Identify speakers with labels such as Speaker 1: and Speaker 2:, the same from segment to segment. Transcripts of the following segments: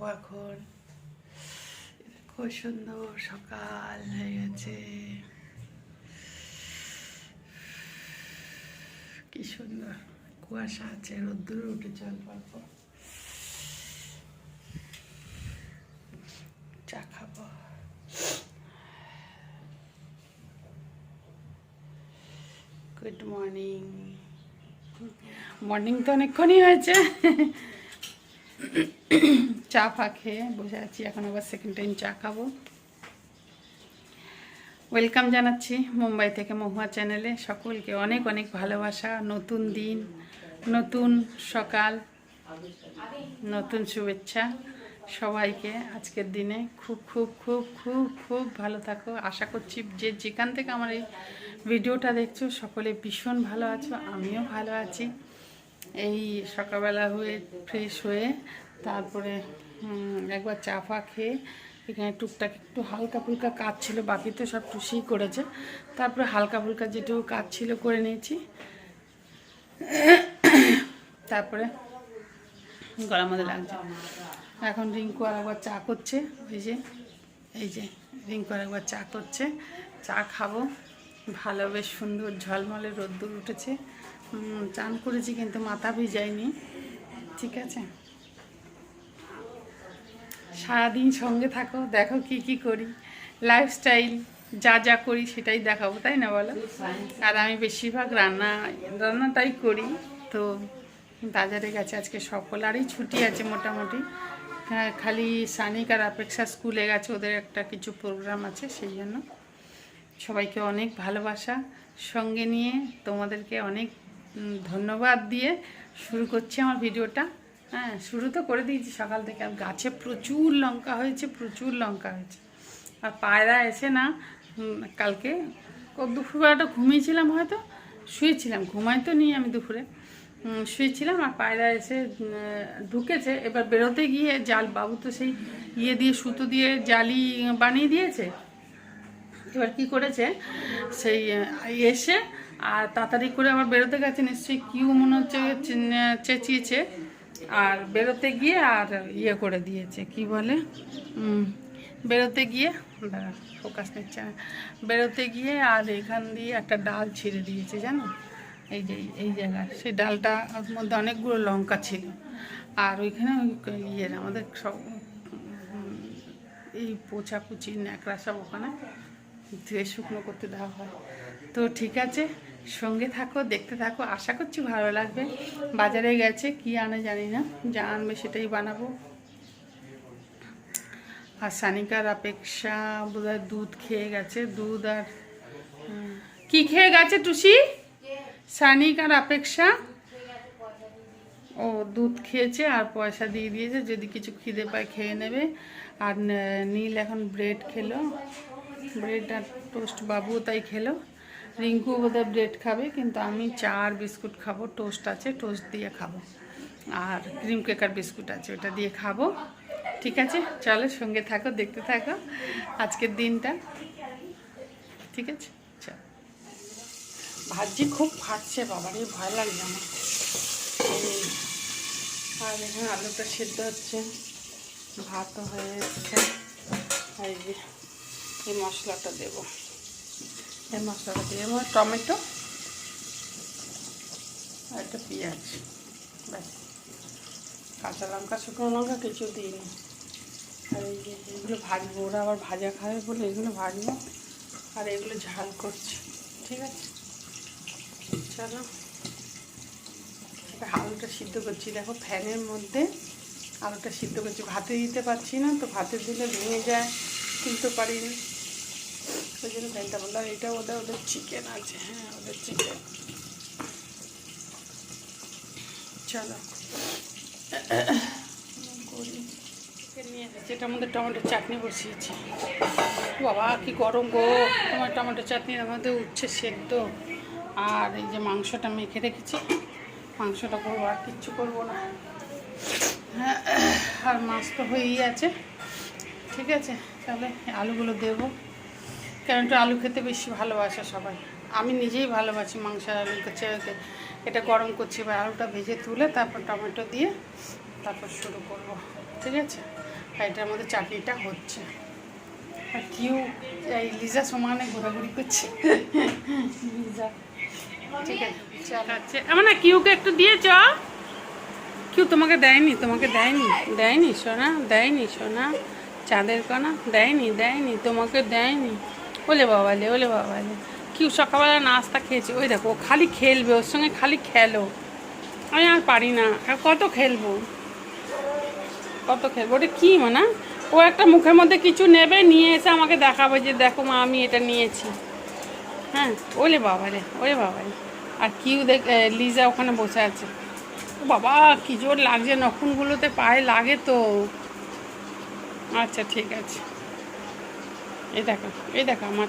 Speaker 1: খাব এখন। খুব সুন্দর সকাল হয়ে গেছে। কি সুন্দর কুয়াশা আছে, রোদ্দুর উঠে জল অল্প। চা খাব। গুড মর্নিং মর্নিং তো অনেকক্ষণই হয়েছে। চা ফা খেয়ে বসে আছি, এখন আবার সেকেন্ড টাইম চা খাব। ওয়েলকাম জানাচ্ছি মুম্বাই থেকে মহুয়া চ্যানেলে সকলকে অনেক অনেক ভালোবাসা, নতুন দিন, নতুন সকাল, নতুন শুভেচ্ছা। সবাইকে আজকের দিনে খুব খুব খুব খুব খুব ভালো থাকো। আশা করছি যে যেখান থেকে আমার এই ভিডিওটা দেখছ, সকলে ভীষণ ভালো আছো, আমিও ভালো আছি। এই সকালবেলা হয়ে ফ্রেশ হয়ে তারপরে একবার চা ফা খেয়ে এখানে টুকটাক একটু হালকা ফুলকা কাজ ছিল, বাকি তো সব টুসিই করেছে। তারপরে হালকা ফুলকা যেটুকু কাজ ছিল করে নিয়েছি। তারপরে গলার মধ্যে লাগছে। এখন রিঙ্কু আর একবার চা করছে ওই যে, এই যে, রিঙ্কু আর একবার চা করছে। চা খাব। ভালো, বেশ সুন্দর ঝলমলে রোদ্দুর উঠেছে। চান করেছি কিন্তু মাথা ভিজাইনি ঠিক আছে? সারাদিন সঙ্গে থাকো দেখো কি কি করি। লাইফস্টাইল যা যা করি সেটাই দেখাবো তাই না বলো? আর আমি বেশিরভাগ রান্না রান্নাটাই করি। তো বাজারে গেছে আজকে সকলারই ছুটি আছে মোটামুটি। হ্যাঁ, খালি সানিক আর অপেক্ষা স্কুলে গেছে ওদের একটা কিছু প্রোগ্রাম আছে সেই জন্য। সবাইকে অনেক ভালোবাসা। সঙ্গে নিয়ে তোমাদেরকে অনেক ধন্যবাদ দিয়ে শুরু করছি আমার ভিডিওটা। হ্যাঁ শুরু তো করে দিয়েছি সকাল থেকে। আর গাছে প্রচুর লঙ্কা হয়েছে, প্রচুর লঙ্কা হয়েছে। আর পায়রা এসে না কালকে দুপুরবেলাটা ঘুমিয়েছিলাম হয়তো, শুয়েছিলাম। ঘুমাই তো নিই আমি দুপুরে। শুয়েছিলাম আর পায়রা এসে ঢুকেছে। এবার বেরোতে গিয়ে জাল বাবু তো সেই ইয়ে দিয়ে, সুতো দিয়ে জালি বানিয়ে দিয়েছে। এবার কি করেছে? সেই এসে আর তাড়াতাড়ি করে আবার বেরোতে গেছে। নিশ্চয়ই কিউ মনে হচ্ছে চেঁচিয়েছে। আর বেরোতে গিয়ে আর ইয়ে করে দিয়েছে, কি বলে? বেরোতে গিয়ে, দাঁড়া ফোকাস নিচ্ছে না। বেরোতে গিয়ে আর এখান দিয়ে একটা ডাল ছিঁড়ে দিয়েছে, জানো? এই যে, এই জায়গায়। সেই ডালটা মধ্যে অনেকগুলো লঙ্কা ছিল। আর ওইখানে ওই ইয়ের আমাদের সব, এই পোছাপুচি ন্যাকড়া সব ওখানে ধুয়ে শুকনো করতে দেওয়া হয়। তো ঠিক আছে সঙ্গে থাকো, দেখতে থাকো। আশা করছি ভালো লাগবে। বাজারে গেছে, কি আনে জানি না। যা আনবে সেটাই বানাবো। আর সানিকার অপেক্ষা বোধহয় দুধ খেয়ে গেছে। দুধ আর কি খেয়ে গেছে টুসি? সানিকার অপেক্ষা? ও, দুধ খেয়েছে আর পয়সা দিয়ে দিয়েছে। যদি কিছু খিদে পায় খেয়ে নেবে। আর নীল এখন ব্রেড খেলো। ব্রেড আর টোস্ট বাবুও তাই খেলো। রিঙ্কু বোধহয় ব্রেড খাবে, কিন্তু আমি চা আর বিস্কুট খাব, টোস্ট আছে, টোস্ট দিয়ে খাব। আর ক্রিম কেক আর বিস্কুট আছে, ওটা দিয়ে খাব। ঠিক আছে? চলো সঙ্গে থাকো, দেখতে থাকো আজকের দিনটা। ঠিক আছে? চল। ভাজি খুব ফাটছে, বাবারে, ভয় লাগছে আমার। আর এখানে আলুটা সেদ্ধ হচ্ছে, ভাতও হয়ে যাচ্ছে এই এই মশলাটা দেব। এই মশলাটা দিয়ে দেবো, টমেটো আর একটা পেঁয়াজ। ব্যাস। কাঁচা লঙ্কা, শুকনো লঙ্কা কিছু দিইনি। আর এই যে এগুলো ভাজবো, ওরা আবার ভাজা খাবে বলে এগুলো ভাজবো। আর এগুলো ঝাল করছি, ঠিক আছে? চলো। আলুটা সিদ্ধ করছি। দেখো ফ্যানের মধ্যে আলুটা সিদ্ধ করছি। ভাতে দিতে পারছি না, তো ভাতে দিলে ভেঙে যায় তুলতে পারি না ওই জন্য ফ্যানটা বললাম এটা ওদের ওদের চিকেন আছে হ্যাঁ ওদের চিকেন চলো। করি চিকেন নিয়ে এসেছি। এটার মধ্যে টমেটো চাটনি বসিয়েছি। বাবা কি গরম গো। তোমার টমেটো চাটনির আমাদের উচ্ছে সেদ্ধ। আর এই যে মাংসটা মেখে রেখেছি মাংসটা করব আর কিচ্ছু করব না। হ্যাঁ, আর মাছ তো হয়েই আছে। ঠিক আছে তাহলে আলুগুলো দেবো। কারণ একটু আলু খেতে বেশি ভালোবাসে সবাই। আমি নিজেই ভালোবাসি মাংসের আলু কাছে এটা গরম করছি, এবার আলুটা ভেজে তুলে তারপর টমেটো দিয়ে তারপর শুরু করব, ঠিক আছে? আর এটার মধ্যে চাটনিটা হচ্ছে। আর কিউ এই লিজা সমানে ঘোরাঘুরি করছে। লিজা, ঠিক আছে, চল। আছে এমন না কিউকে একটু দিয়ে চ কিউ তোমাকে দেয়নি তোমাকে দেয়নি দেয়নি সোনা দেয়নি সোনা। চাঁদের কণা, দেয়নি দেয়নি, তোমাকে দেয়নি। ওলে বাবালে ওলে বাবালে কিউ সকালবেলা নাস্তা খেয়েছে? ওই দেখো খালি খেলবে, ওর সঙ্গে খালি খেলো। আমি আর পারি না। আর কত খেলব? কত খেলব? ওটা কী মানা? ও একটা মুখের মধ্যে কিছু নেবে, নিয়ে এসে আমাকে দেখাবে যে, দেখো মা, আমি এটা নিয়েছি। হ্যাঁ ওলে বাবা রে ওলে বাবা রে আর কিউ দেখ লিজা ওখানে বসে আছে। ও বাবা, কি জোর লাগছে, নখুনগুলোতে পায়ে লাগে তো। আচ্ছা ঠিক আছে। এই দেখো এই দেখো আমার,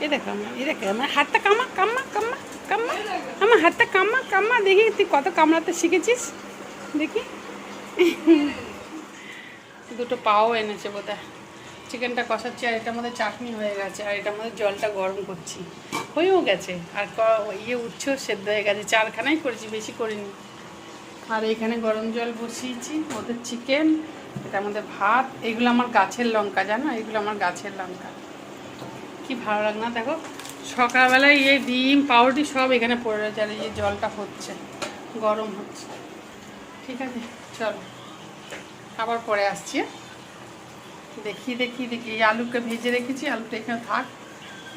Speaker 1: এই দেখো আমার, এই দেখো আমার হাতটা কামা কাম্মা কাম্মা কাম্মা আমার হাতটা কাম্মা কাম্মা দেখি তুই কত কামড়াতে শিখেছিস? দেখি। দুটো পাও এনেছে বোধহয়। চিকেনটা কষাচ্ছি আর এটার মধ্যে চাটনি হয়ে গেছে আর এটার মধ্যে জলটা গরম করছি। হয়েও গেছে। আর ক- ইয়ে উঠছেও সেদ্ধ হয়ে গেছে। চারখানাই করেছি, বেশি করিনি। আর এখানে গরম জল বসিয়েছি, ওদের চিকেন। এটার মধ্যে ভাত, এগুলো আমার গাছের লঙ্কা, জানো? এগুলো আমার গাছের লঙ্কা। কি ভালো লাগে না, দেখো? সকালবেলায় এই ডিম, পাউরুটি সব এখানে পড়ে রয়েছে, আর এই যে জলটা হচ্ছে, গরম হচ্ছে। ঠিক আছে, চলো। আবার পরে আসছি হ্যাঁ? দেখি দেখি দেখি। এই আলুকে ভেজে রেখেছি, আলুটা এখানে থাক,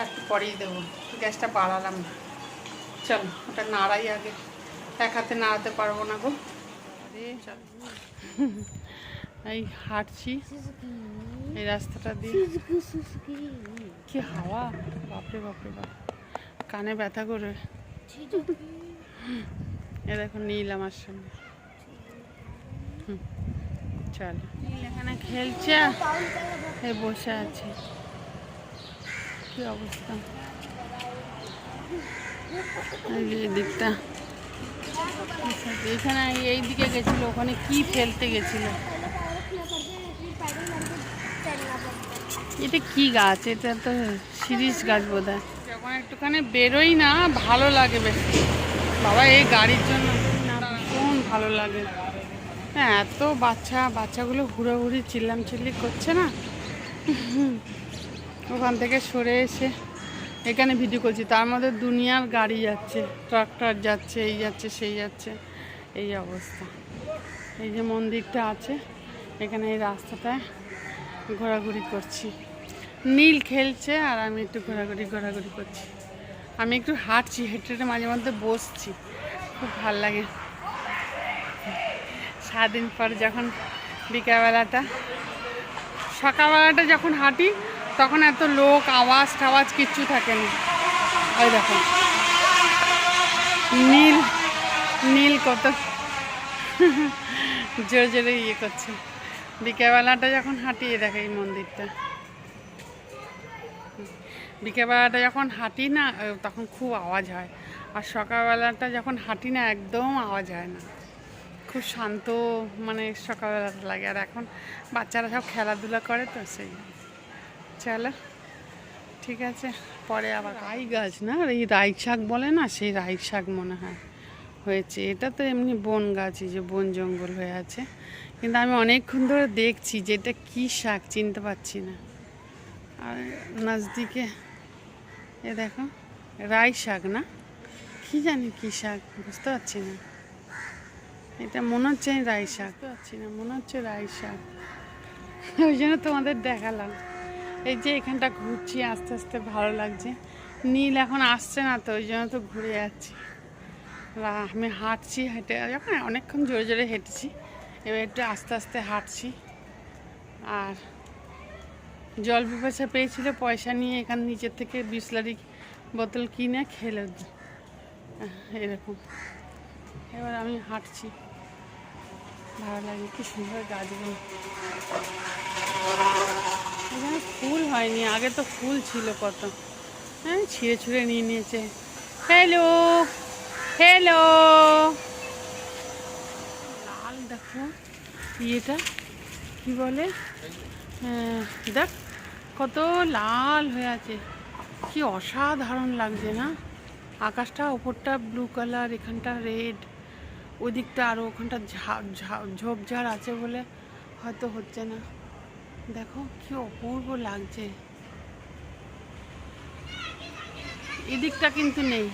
Speaker 1: একটু পরেই দেবো। গ্যাসটা বাড়ালাম না। চলো, ওটা নাড়াই আগে। এক হাতে নাড়াতে পারব না গো। চলো। এই হাঁটছি। এই রাস্তাটা দিয়ে। কি হাওয়া? বাপরে বাপরে বাপ কানে ব্যথা করে। এ দেখো নীল আমার হুম, চল। এখানে খেলছে। এ বসে আছে। কি অবস্থা? এই যে দিকটা এখানে এই দিকে গেছিল ওখানে কি ফেলতে গেছিল? এটা কি গাছ? এটা তো শিরিষ গাছ বোধ হয় যখন একটুখানি বেরোই না, ভালো লাগে বেশ। বাবা, এই গাড়ির জন্য কোন ভালো লাগে। হ্যাঁ এত বাচ্চা, বাচ্চাগুলো হুড়োহুড়ি চিল্লাম চিল্লি করছে না? ওখান থেকে সরে এসে এখানে ভিডিও করছি। তার মধ্যে দুনিয়ার গাড়ি যাচ্ছে, ট্রাক্টর যাচ্ছে, এই যাচ্ছে, সেই যাচ্ছে। এই অবস্থা। এই যে মন্দিরটা আছে, এখানে এই রাস্তাটায় ঘোরাঘুরি করছি। নীল খেলছে আর আমি একটু ঘোরাঘুরি ঘোরাঘুরি করছি। আমি একটু হাঁটছি, হেঁটে হেঁটে মাঝে মধ্যে বসছি। খুব ভালো লাগে। সারাদিন পর যখন বিকালবেলাটা, সকালবেলাটা যখন হাঁটি, তখন এত লোক, আওয়াজ টাওয়াজ কিচ্ছু থাকে না ওই দেখো। নীল নীল কত জোরে জোরে ইয়ে করছে। বিকেলবেলাটা যখন হাঁটি এই দেখো এই মন্দিরটা। বিকেলবেলাটা যখন হাঁটি না তখন খুব আওয়াজ হয়। আর সকালবেলাটা যখন হাঁটি না একদম আওয়াজ হয় না। খুব শান্ত মানে সকালবেলাটা লাগে। আর এখন বাচ্চারা সব খেলাধুলা করে তো সেই। চলো ঠিক আছে। পরে আবার রাই গাছ না এই রাই শাক বলে না সেই রাই শাক মনে হয় হয়েছে। এটা তো এমনি বন গাছই যে বন জঙ্গল হয়ে আছে। কিন্তু আমি অনেকক্ষণ ধরে দেখছি যে এটা কী শাক চিনতে পারছি না। আর নজদিকে এ দেখো রাই শাক না? কি জানি কী শাক বুঝতে পারছি না। এটা মনে হচ্ছে রাই শাক। বুঝতে পারছি না মনে হচ্ছে রাই শাক। ওই জন্য তোমাদের দেখালাম। এই যে এখানটা ঘুরছি আস্তে আস্তে ভালো লাগছে। নীল এখন আসছে না তো ওই জন্য তো ঘুরে যাচ্ছি। আমি হাঁটছি হেঁটে যখন অনেকক্ষণ জোরে জোরে হেঁটেছি এবার একটু আস্তে আস্তে হাঁটছি। আর জল পিপাসা পেয়েছিল, পয়সা নিয়ে এখান নিচের থেকে বিসলারি বোতল কিনে খেলে। এরকম। এবার আমি হাঁটছি। ভালো লাগে, কি সুন্দর গাছগুলো। এখানে ফুল হয়নি, আগে তো ফুল ছিল কত। হ্যাঁ ছিঁড়ে ছুঁড়ে নিয়ে নিয়েছে। Hello hello. লাল দেখো, ইয়েটা, কি বলে? দেখ, কত লাল হয়ে আছে। কি অসাধারণ লাগছে না? আকাশটা, ওপরটা ব্লু কালার এখানটা রেড ওই দিকটা আরও ওখানটা ঝাপ ঝাপ ঝোপঝাড় আছে বলে হয়তো হচ্ছে না। দেখো, কি অপূর্ব লাগছে। এদিকটা কিন্তু নেই।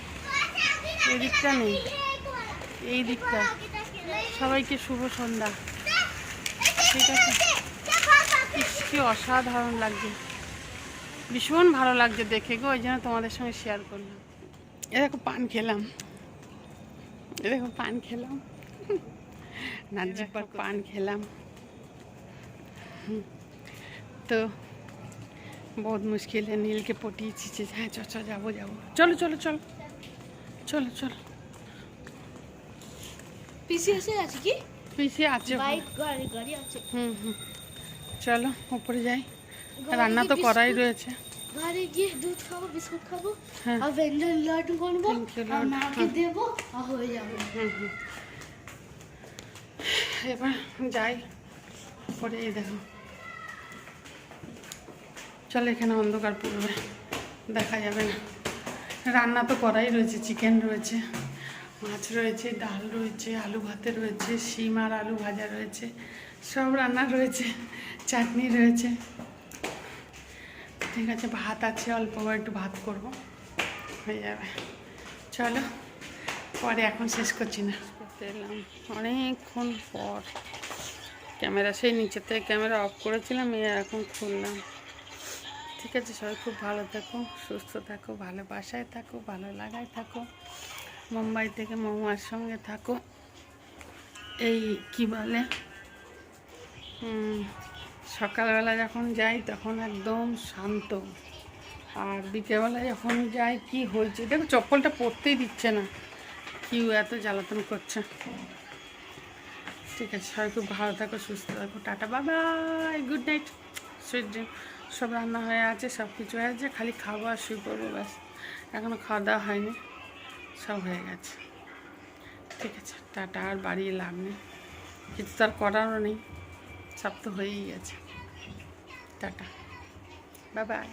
Speaker 1: এদিকটা নেই। এই দিকটা। সবাইকে শুভ সন্ধ্যা। ঠিক আছে? কি অসাধারণ লাগছে। ভীষণ ভালো লাগছে দেখে গো ওই জন্য তোমাদের সঙ্গে শেয়ার করলাম। এ দেখো পান খেলাম। এ দেখো পান খেলাম। পর পান খেলাম। তো বহুত মুশকিল নীলকে পটিয়েছি যে হ্যাঁ চ যাব যাব। চলো চলো চলো। চলো চলো।
Speaker 2: পিসি আছে কি?
Speaker 1: পিসি আছে
Speaker 2: গাড়ি গাড়ি আছে।
Speaker 1: হুম হুম। চলো উপরে যাই। রান্না তো করাই রয়েছে।
Speaker 2: ঘরে গিয়ে দুধ খাব বিস্কুট খাব
Speaker 1: হ্যাঁ।
Speaker 2: আর ব্যঞ্জন লাড্ডু করব আর মাকে দেবো আর হয়ে যাবে।
Speaker 1: এবার যাই। এই দেখো। চলো এখানে অন্ধকার পড়বে। দেখা যাবে না। রান্না তো করাই রয়েছে চিকেন রয়েছে। মাছ রয়েছে, ডাল রয়েছে, আলু ভাতে রয়েছে, শিম আর আলু ভাজা রয়েছে, সব রান্না রয়েছে, চাটনি রয়েছে। ঠিক আছে, ভাত আছে, অল্প একটু ভাত করব, হয়ে যাবে। চলো, পরে এখন শেষ করছি না। এলাম অনেকক্ষণ পর। ক্যামেরা সেই নিচে থেকে ক্যামেরা অফ করেছিলাম এই এখন খুললাম। ঠিক আছে, সবাই খুব ভালো থাকো, সুস্থ থাকো, ভালোবাসায় থাকো, ভালো লাগায় থাকো। মুম্বাই থেকে মৌমার সঙ্গে থাকো। এই কি বলে? সকালবেলা যখন যাই তখন একদম শান্ত। আর বিকেলবেলা যখন যাই, কি হয়েছে? দেখো, চপ্পলটা পরতেই দিচ্ছে না। কিউ এত জ্বালাতন করছে। ঠিক আছে, সবাই খুব ভালো থাকো, সুস্থ থাকো, টাটা বাবাই গুড নাইট। সুইট ড্রিম সব রান্না হয়ে আছে সব কিছু হয়ে আছে, খালি খাব আর শুয়ে পড়ব ব্যাস। এখনও খাওয়া দাওয়া হয়নি। সব হয়ে গেছে। ঠিক আছে, টাটা, আর বাড়িয়ে লাভ নেই। কিছু তার করারও নেই। সব তো হয়েই গেছে। টাটা। বাবাই